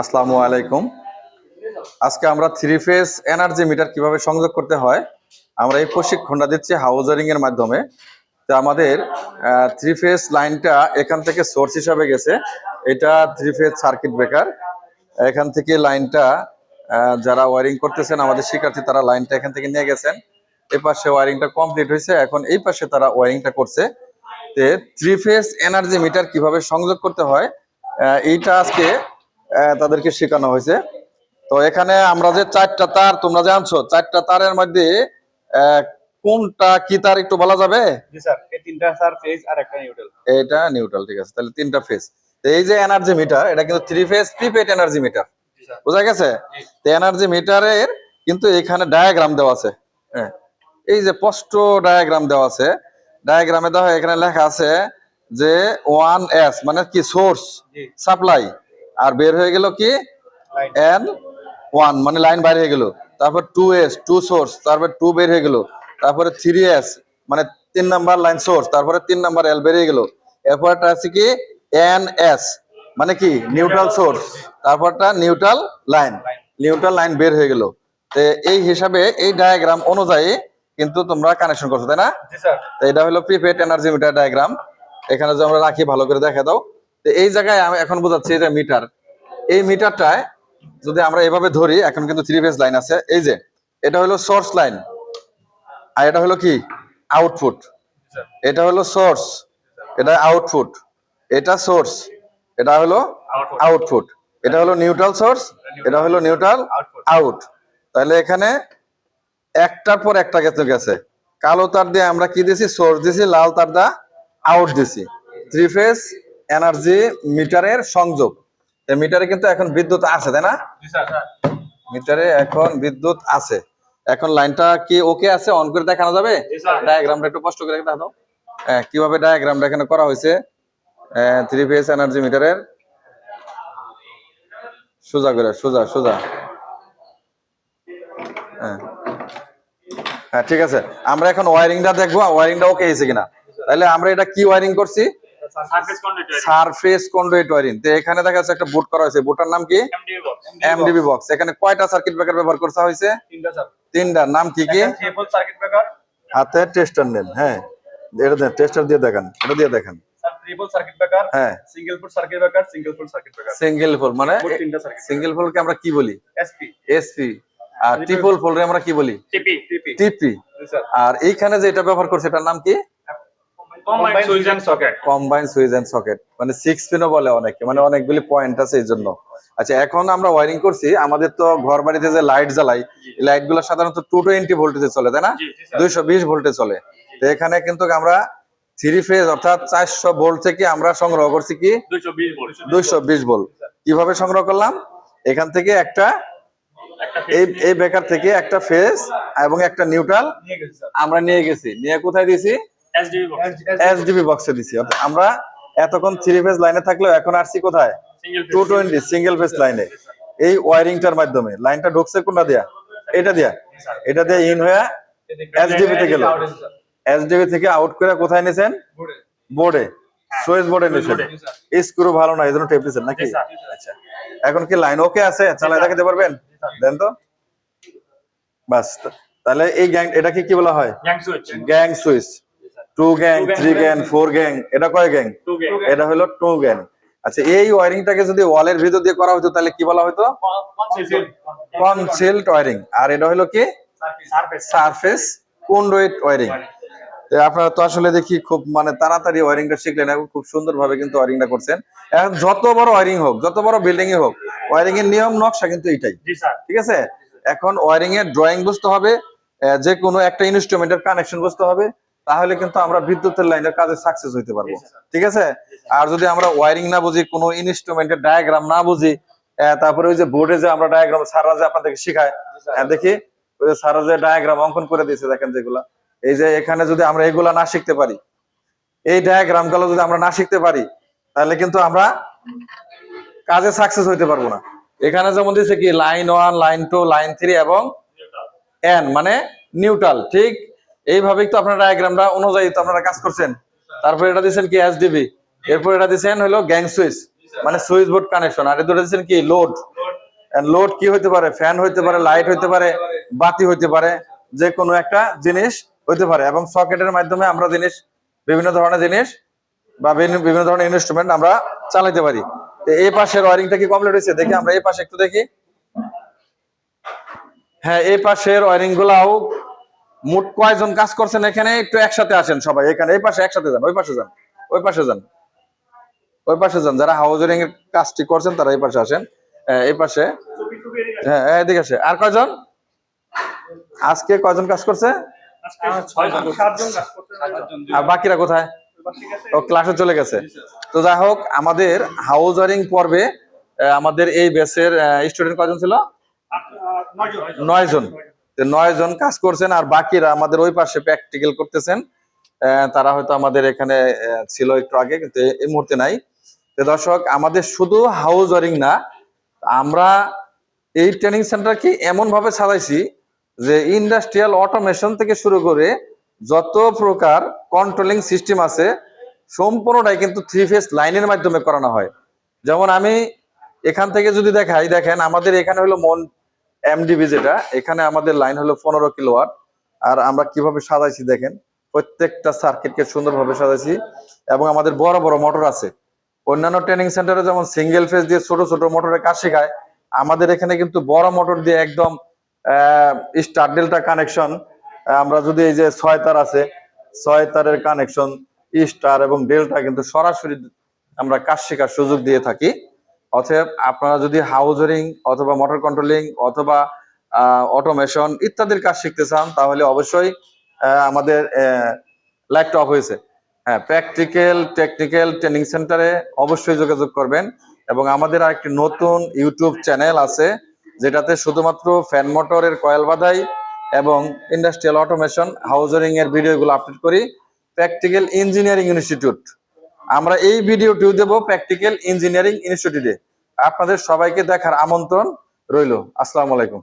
আসসালামু আলাইকুম। আজকে আমরা থ্রি ফেজ এনার্জি মিটার কীভাবে সংযোগ করতে হয়, আমরা এই প্রশিক্ষণটা দিচ্ছি হাউজারিং এর মাধ্যমে। তো আমাদের থ্রি ফেজ লাইনটা এখান থেকে সোর্স হিসাবে গেছে। এটা থ্রি ফেজ সার্কিট ব্রেকার এখান থেকে লাইনটা যারা ওয়ারিং করতেছেন, আমাদের শিক্ষার্থী, তারা লাইনটা এখান থেকে নিয়ে গেছেন। এই পাশে ওয়ারিংটা কমপ্লিট হয়েছে। এখন এই পাশে তারা ওয়ারিংটা করছে। তে থ্রি ফেজ এনার্জি মিটার কীভাবে সংযোগ করতে হয় এইটা আজকে তাদেরকে শেখানো হয়েছে। তো এখানে আমরা যে চারটা তার তোমরা যে আনছো চারটা তারের মধ্যে কোনটা কি তার একটু বলা যাবে? জি স্যার এই তিনটা স্যার ফেজ আর একটা নিউট্রাল এটা নিউট্রাল ঠিক আছে। তাহলে তিনটা ফেজ তো এই যে এনার্জি মিটার এটা কিন্তু three phase prepaid energy meter বোঝা গেছে? তো এনার্জি মিটারের কিন্তু এখানে ডায়াগ্রাম দেওয়া আছে। হ্যাঁ। এই যে স্পষ্ট ডায়াগ্রাম দেওয়া আছে। ডায়াগ্রামে দেওয়া হয়, এখানে লেখা আছে যে ওয়ান এস মানে কি? সোর্স সাপ্লাই আর বের হয়ে গেল কি? এন ওয়ান মানে লাইন বাইরে হয়ে গেল। তারপর টু এস টু সোর্স তারপর টু বের হয়ে গেল। তারপরে থ্রি এস মানে তিন নাম্বার লাইন সোর্স তারপরে তিন নাম্বার এল বেরিয়ে গেল। এরপরটা আছে কি? এন এস মানে কি? নিউট্রাল সোর্স তারপরটা নিউট্রাল লাইন নিউট্রাল লাইন বের হয়ে গেল। তো এই হিসাবে এই ডায়াগ্রাম অনুযায়ী কিন্তু তোমরা কানেকশন করছ তাই না? জি স্যার। তো এটা হলো প্রিপেড এনার্জি মিটার ডায়াগ্রাম এখানে যে আমরা রাখি ভালো করে দেখা দাও। তো এই জায়গায় আমি এখন বোঝাচ্ছি এটা মিটার। এই মিটারটায় যদি আমরা এভাবে ধরি এখন কিন্তু থ্রি ফেজ লাইন আছে। এই যে এটা হলো সোর্স লাইন আর এটা হলো কি? আউটপুট এটা হলো সোর্স এটা আউটপুট এটা সোর্স এটা হলো আউটপুট এটা হলো নিউট্রাল সোর্স এটা হলো নিউট্রাল আউট তাহলে এখানে একটার পর একটা গেছে গেছে। কালো তার দিয়ে আমরা কি দিছি? সোর্স দিছি লাল তার দা আউট দিছি। থ্রি ফেজ এনার্জি মিটারের সংযোগ। মিটারে কিন্তু এখন বিদ্যুৎ আছে তাই না? মিটারে এখন বিদ্যুৎ আছে। এখন লাইনটা কি ওকে আছে? অন করে দেখানো যাবে? ডায়াগ্রামটা একটু কষ্ট করে দেখাও হ্যাঁ কীভাবে ডায়াগ্রামটা এখানে করা হয়েছে? থ্রি ফেজ এনার্জি মিটারের সোজা করে সোজা সোজা। হ্যাঁ। হ্যাঁ ঠিক আছে। আমরা এখন ওয়ারিংটা দেখব। ওয়ারিংটা ওকে হয়েছে কিনা? তাহলে আমরা এটা কি ওয়ারিং করছি? সারফেস কন্ডুইট ওয়ারিং তো এখানে দেখা যাচ্ছে একটা বোর্ড করা হয়েছে। বোর্ডটার নাম কি? এমডিবি বক্স এমডিবি বক্স এখানে কয়টা সার্কিট ব্রেকার ব্যবহার করা হয়েছে? তিনটা স্যার তিনটার নাম কি কি? ট্রিপল সার্কিট ব্রেকার হাতে টেস্টার নেন হ্যাঁ। এটা দেন টেস্টার দিয়ে দেখান এটা দিয়ে দেখান। স্যার ট্রিপল সার্কিট ব্রেকার হ্যাঁ। Single foot circuit breaker single foot circuit breaker single pole মানে তিনটা সিঙ্গেল ফোলকে আমরা কি বলি? এসপি এসপি আর ট্রিপল আমরা কি বলি? টিপি টিপি টিপি স্যার আর এইখানে যে এটা ব্যবহার করছে এটার নাম কি combined switch and socket combine switch and socket মানে সিক্স পিনও বলে অনেকে মানে অনেকগুলি পয়েন্ট আছে এই জন্য। আচ্ছা এখন আমরা ওয়ারিং করছি আমাদের তো ঘর বাড়িতে যে লাইট জ্বালাই লাইটগুলো সাধারণত টু টোয়েন্টি ভোল্টেজে চলে তাই না? দুইশো বিশ ভোল্টে চলে। তো এখানে কিন্তু আমরা থ্রি ফেজ অর্থাৎ চারশো ভোল্ট থেকে আমরা সংগ্রহ করছি কি? 220 ভোল্ট দুইশো বিশ ভোল্ট কীভাবে সংগ্রহ করলাম? এখান থেকে একটা এই এই বেকার থেকে একটা ফেজ এবং একটা নিউট্রাল আমরা নিয়ে গেছি। নিয়ে কোথায় দিয়েছি? এসডিবি বক্সে দিছি। আমরা এতক্ষণ থ্রি ফেজ লাইনে থাকলেও এখন আসছি কোথায়? টু টোয়েন্টি সিঙ্গেল ফেজ লাইনে এই ওয়ারিংটার মাধ্যমে। লাইনটা ঢুকছে কোনটা দিয়া? এটা দিয়া। এটা দিয়ে ইন হয়ে SDB তে গেল। এসডিবি থেকে আউট করে কোথায় নিয়েছেন বোর্ডে সুইচ বোর্ডে নিয়েছেন স্ক্রু ভালো না এই জন্য টেপ দিয়েছেন নাকি? আচ্ছা। এখন কি লাইন ওকে আছে? চালায় দেখাতে পারবেন? দেন তো। বাস তাহলে এই গ্যাং এটাকে কি বলা হয়? Gang switch gang switch two gang three gang four gang এটা কয় গ্যাং এটা হলো টু গ্যাং আচ্ছা এই ওয়ারিংটাকে যদি ওয়ালের ভিতর দিয়ে করা হতো তাহলে কি বলা হতো? কনসিল্ড ওয়ারিং আর এটা হলো কি? সারফেস সারফেস কন্ডুইট ওয়ারিং আপনারা তো আসলে দেখি খুব মানে তাড়াতাড়ি ওয়ারিংটা শিখলেন এখন খুব সুন্দরভাবে কিন্তু ওয়ারিংটা করছেন। এখন যত বড় ওয়ারিং হোক যত বড় বিল্ডিং হোক ওয়ারিং এর নিয়ম নকশা কিন্তু এটাই জি স্যার। ঠিক আছে? এখন ওয়ারিং এর ড্রয়িং বুঝতে হবে আহ, যে কোনো একটা ইনস্ট্রুমেন্টের কানেকশন বুঝতে হবে। তাহলে কিন্তু আমরা বিদ্যুতের লাইনের কাজে সাকসেস হইতে পারব। ঠিক আছে? আর যদি আমরা ওয়ারিং না বুঝি কোনো ইনস্ট্রুমেন্টের ডায়াগ্রাম না বুঝি তারপরে ওই যে বোর্ডে যে আমরা ডায়াগ্রাম সাররা যে আপনাদেরকে শেখায় আহ, দেখি? ওই যে সারা যে ডায়াগ্রাম অঙ্কন করে দিয়েছে দেখেন যেগুলা। এই যে এখানে যদি আমরা এগুলা না শিখতে পারি এই ডায়াগ্রামগুলো যদি আমরা না শিখতে পারি তাহলে কিন্তু আমরা কাজে সাকসেস হইতে পারব না। এখানে যেমন দিয়েছে কি line one line two line three এবং এন মানে নিউট্রাল ঠিক? এইভাবেই তো আপনারা ডায়াগ্রামটা অনুযায়ী তো আপনারা কাজ করছেন। তারপরে এটা দিচ্ছেন কি এসডিবি এরপর এটা দিচ্ছেন হলো গ্যাং সুইচ মানে সুইচ বোর্ড কানেকশন আর এই দুটো দিচ্ছেন কি লোড লোড কি হইতে পারে? ফ্যান হইতে পারে লাইট হইতে পারে, বাতি হইতে পারে যে কোনো একটা জিনিস হইতে পারে। এবং সকেটের মাধ্যমে আমরা জিনিস, বিভিন্ন ধরনের জিনিস বা বিভিন্ন ধরনের ইনস্ট্রুমেন্ট আমরা চালাতে পারি। এই পাশের ওয়ারিংটা কি কমপ্লিট হয়েছে? দেখি আমরা এই পাশে একটু দেখি। হ্যাঁ এই পাশের ওয়ারিং গুলাও মোট কয়জন কাজ করছেন এখানে? একটু একসাথে আসেন সবাই। এখানে এই পাশে একসাথে যান ওই পাশে যান ওই পাশে যান। ওই পাশে যান। যারা হাউজারিং এর কাজটি করছেন তারা এই পাশে আসেন। এই পাশে। হ্যাঁ হ্যাঁ, এদিকে আসে। আর কয়জন? আজকে কয়জন কাজ করছে? আর বাকিরা কোথায়? ও ক্লাসে চলে গেছে। তো যাই হোক আমাদের হাউস ওয়ারিং পর্বে আমাদের এই ব্যাচের স্টুডেন্ট কয়জন ছিল? নয় জন নয় জন কাজ করছেন আর বাকিরা আমাদের ওই পাশে প্র্যাকটিক্যাল করতেছেন। তারা হয়তো আমাদের এখানে ছিল একটু আগে, কিন্তু এই মুহূর্তে নাই। দর্শক, আমাদের শুধু হাউস ওয়ারিং না, আমরা এই ট্রেনিং সেন্টার কি এমন ভাবে সাজাইছি যে ইন্ডাস্ট্রিয়াল অটোমেশন থেকে শুরু করে যত প্রকার কন্ট্রোলিং সিস্টেম আছে, সম্পূর্ণটাই কিন্তু থ্রি ফেস লাইনের মাধ্যমে করানো হয়। যেমন আমি এখান থেকে যদি দেখাই, দেখেন আমাদের এখানে হলো মন এমডিবি যেটা, এখানে আমাদের লাইন হলো পনেরো কিলোওয়াট আর আমরা কীভাবে সাজাইছি দেখেন, প্রত্যেকটা সার্কিটকে সুন্দরভাবে সাজাইছি। এবং আমাদের বড় বড় মোটর আছে। অন্যান্য ট্রেনিং সেন্টারে যেমন সিঙ্গেল ফেজ দিয়ে ছোট ছোট মোটরে কাজ শেখায় আমাদের এখানে কিন্তু বড় মোটর দিয়ে একদম স্টার ডেল্টা কানেকশন আমরা যদি এই যে ছয় তার আছে, ছয় তারের কানেকশন স্টার এবং ডেল্টা কিন্তু সরাসরি আমরা কাজ শেখার সুযোগ দিয়ে থাকি। অতএব আপনারা যদি হাউজারিং অথবা মোটর কন্ট্রোলিং অথবা অটোমেশন ইত্যাদির কাজ শিখতে চান, তাহলে অবশ্যই আমাদের অফ হয়েছে। হ্যাঁ প্র্যাকটিক্যাল, টেকনিক্যাল ট্রেনিং সেন্টারে অবশ্যই যোগাযোগ করবেন। এবং আমাদের আরেকটি নতুন ইউটিউব চ্যানেল আছে, যেটাতে শুধুমাত্র ফ্যান মোটরের কয়েল বাধাই এবং ইন্ডাস্ট্রিয়াল অটোমেশন হাউজারিং এর ভিডিওগুলো আপলোড করি। Practical engineering institute. আমরা এই ভিডিওটিও দেব প্র্যাকটিক্যাল ইঞ্জিনিয়ারিং ইনস্টিটিউটে আপনাদের সবাইকে দেখার আমন্ত্রণ রইল। আসসালামু আলাইকুম।